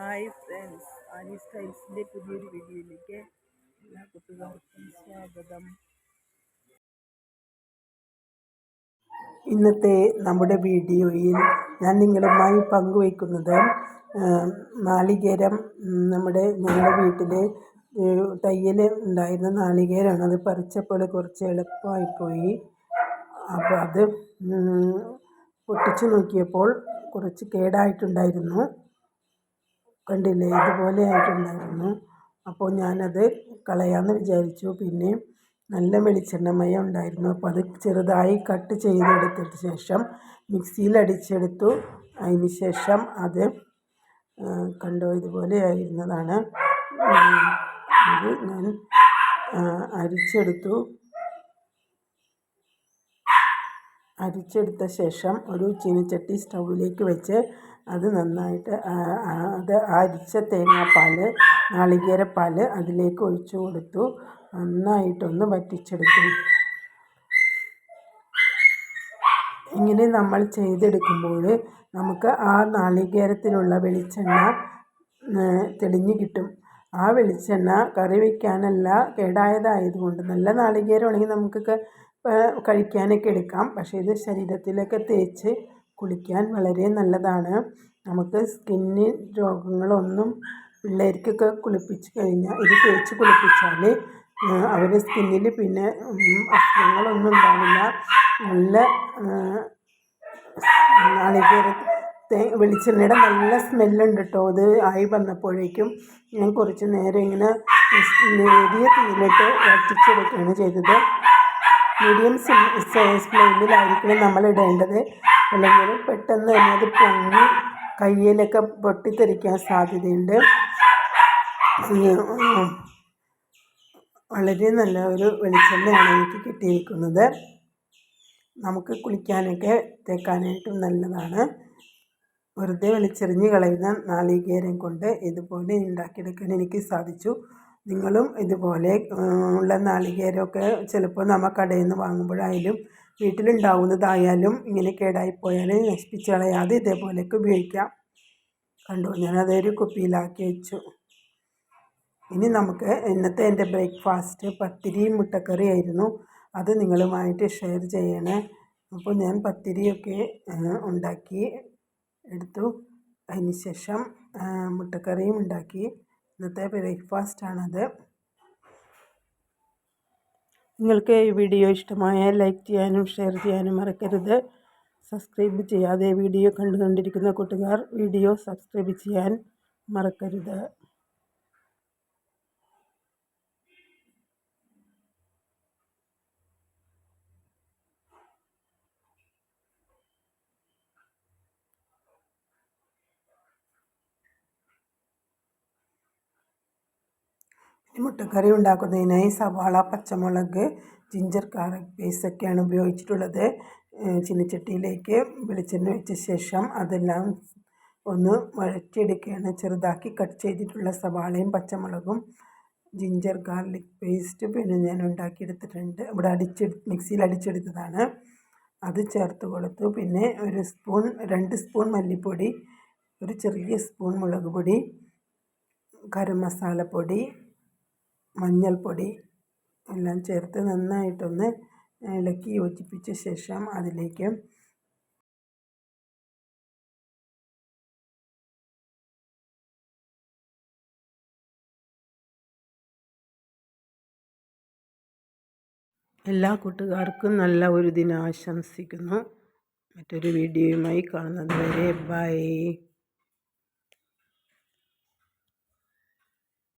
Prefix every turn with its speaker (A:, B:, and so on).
A: Hi friends Annie സ്റ്റൈൽസിന്റെ പുതിയൊരു വീഡിയോയിലേക്ക് എല്ലാ കുട്ടികൾക്കും സ്വാഗതം. ഇന്നത്തെ നമ്മുടെ വീഡിയോയിൽ ഞാൻ നിങ്ങളുമായി പങ്കുവയ്ക്കുന്നത് നാളികേരം നമ്മുടെ ഞങ്ങളുടെ വീട്ടിലെ തയ്യൽ ഉണ്ടായിരുന്ന നാളികേരമാണ് അത് പറിച്ചപ്പോൾ കുറച്ച് എളുപ്പമായിപ്പോയി അപ്പോൾ അത് പൊട്ടിച്ചു നോക്കിയപ്പോൾ കുറച്ച് കേടായിട്ടുണ്ടായിരുന്നു. കണ്ടില്ലേ? ഇതുപോലെ ആയിട്ടുണ്ടായിരുന്നു. അപ്പോൾ ഞാനത് കളയാമെന്ന് വിചാരിച്ചു. പിന്നെയും നല്ല വെളിച്ചെണ്ണ മയം ഉണ്ടായിരുന്നു. അപ്പോൾ അത് ചെറുതായി കട്ട് ചെയ്തെടുത്തതിന് ശേഷം മിക്സിയിൽ അടിച്ചെടുത്തു അതിന് ശേഷം അത് കണ്ടോ? ഇതുപോലെ ആയിരുന്നതാണ്. അത് ഞാൻ അരിച്ചെടുത്തു. അരിച്ചെടുത്ത ശേഷം ഒരു ചീനച്ചട്ടി സ്റ്റൗവിലേക്ക് വെച്ച് അത് നന്നായിട്ട് അത് അരിച്ച തേങ്ങാപ്പാൽ നാളികേരപ്പാൽ അതിലേക്ക് ഒഴിച്ചു കൊടുത്തു. നന്നായിട്ടൊന്ന് വറ്റിച്ചെടുത്തു. ഇങ്ങനെ നമ്മൾ ചെയ്തെടുക്കുമ്പോൾ നമുക്ക് ആ നാളികേരത്തിലുള്ള വെളിച്ചെണ്ണ തെളിഞ്ഞു കിട്ടും. ആ വെളിച്ചെണ്ണ കറി വയ്ക്കാനല്ല കേടായതായതുകൊണ്ട് നല്ല നാളികേരമാണെങ്കിൽ നമുക്കൊക്കെ കഴിക്കാനൊക്കെ എടുക്കാം. പക്ഷേ ഇത് ശരീരത്തിലൊക്കെ തേച്ച് കുളിക്കാൻ വളരെ നല്ലതാണ്. നമുക്ക് സ്കിന്നിന് രോഗങ്ങളൊന്നും പിള്ളേർക്കൊക്കെ കുളിപ്പിച്ച് കഴിഞ്ഞാൽ ഇത് തേച്ച് കുളിപ്പിച്ചാൽ അവരെ സ്കിന്നിൽ പിന്നെ അസുഖങ്ങളൊന്നും ഉണ്ടാവില്ല. നല്ല നാളികേര വെളിച്ചെണ്ണയുടെ നല്ല സ്മെല്ലുണ്ട് കേട്ടോ അത് ആയി വന്നപ്പോഴേക്കും ഞാൻ കുറച്ച് നേരം ഇങ്ങനെ നേരിയ തീയിലിട്ട് വറ്റിച്ചെടുക്കുകയാണ് ചെയ്തത്. മീഡിയം ഫ്ലെയിമിലായിരിക്കണം നമ്മൾ ഇടേണ്ടത്. അല്ലെങ്കിൽ പെട്ടെന്ന് തന്നെ അത് പൊങ്ങി കയ്യിലൊക്കെ പൊട്ടിത്തെറിക്കാൻ സാധ്യതയുണ്ട്. വളരെ നല്ല ഒരു വെളിച്ചെണ്ണയാണ് എനിക്ക് കിട്ടിയിരിക്കുന്നത്. നമുക്ക് കുളിക്കാനൊക്കെ തേക്കാനായിട്ടും നല്ലതാണ്. വെറുതെ വലിച്ചെറിഞ്ഞ് കളയുന്ന നാളികേരം കൊണ്ട് ഇതുപോലെ ഉണ്ടാക്കിയെടുക്കാൻ എനിക്ക് സാധിച്ചു. നിങ്ങളും ഇതുപോലെ ഉള്ള നാളികേരമൊക്കെ ചിലപ്പോൾ നമ്മൾ കടയിൽ നിന്ന് വാങ്ങുമ്പോഴായാലും വീട്ടിലുണ്ടാവുന്നതായാലും ഇങ്ങനെ കേടായിപ്പോയാൽ നശിപ്പിച്ച് കളയാതെ ഇതേപോലെയൊക്കെ ഉപയോഗിക്കാം. കണ്ടു? ഞാനതൊരു കുപ്പിയിലാക്കി വെച്ചു. ഇനി നമുക്ക് ഇന്നത്തെ എന്റെ ബ്രേക്ക്ഫാസ്റ്റ് പത്തിരിയും മുട്ടക്കറി ആയിരുന്നു അത് നിങ്ങളുമായിട്ട് ഷെയർ ചെയ്യണേ. അപ്പോൾ ഞാൻ പത്തിരിയൊക്കെ ഉണ്ടാക്കി എടുത്തു. അതിന് ശേഷം മുട്ടക്കറിയും ഉണ്ടാക്കി. ഇന്നത്തെ ബ്രേക്ക്ഫാസ്റ്റാണത്. നിങ്ങൾക്ക് ഈ വീഡിയോ ഇഷ്ടമായാൽ ലൈക്ക് ചെയ്യാനും ഷെയർ ചെയ്യാനും മറക്കരുത്. സബ്സ്ക്രൈബ് ചെയ്യാതെ വീഡിയോ കണ്ടുകൊണ്ടിരിക്കുന്ന കൂട്ടുകാർ വീഡിയോ സബ്സ്ക്രൈബ് ചെയ്യാൻ മറക്കരുത്. മുട്ടക്കറി ഉണ്ടാക്കുന്നതിനായി സവാള പച്ചമുളക് ജിഞ്ചർ ഗാർലിക് പേസ്റ്റൊക്കെയാണ് ഉപയോഗിച്ചിട്ടുള്ളത്. ചീനച്ചട്ടിയിലേക്ക് വെളിച്ചെണ്ണ വെച്ച ശേഷം അതെല്ലാം ഒന്ന് വഴറ്റിയെടുക്കുകയാണ്. ചെറുതാക്കി കട്ട് ചെയ്തിട്ടുള്ള സവാളയും പച്ചമുളകും ജിഞ്ചർ ഗാർലിക് പേസ്റ്റ് പിന്നെ ഞാൻ ഉണ്ടാക്കിയെടുത്തിട്ടുണ്ട്. ഇവിടെ അടിച്ചെടു മിക്സിയിൽ അടിച്ചെടുത്തതാണ്. അത് ചേർത്ത് കൊടുത്തു. പിന്നെ ഒരു സ്പൂൺ രണ്ട് സ്പൂൺ മല്ലിപ്പൊടി ഒരു ചെറിയ സ്പൂൺ മുളക് പൊടി ഗരം മസാലപ്പൊടി മഞ്ഞൾപ്പൊടി എല്ലാം ചേർത്ത് നന്നായിട്ടൊന്ന് ഇളക്കി യോജിപ്പിച്ച ശേഷം അതിലേക്ക് എല്ലാ കൂട്ടുകാർക്കും നല്ല ഒരു ദിനം ആശംസിക്കുന്നു മറ്റൊരു വീഡിയോയുമായി കാണുന്നത് വരെ ബൈ.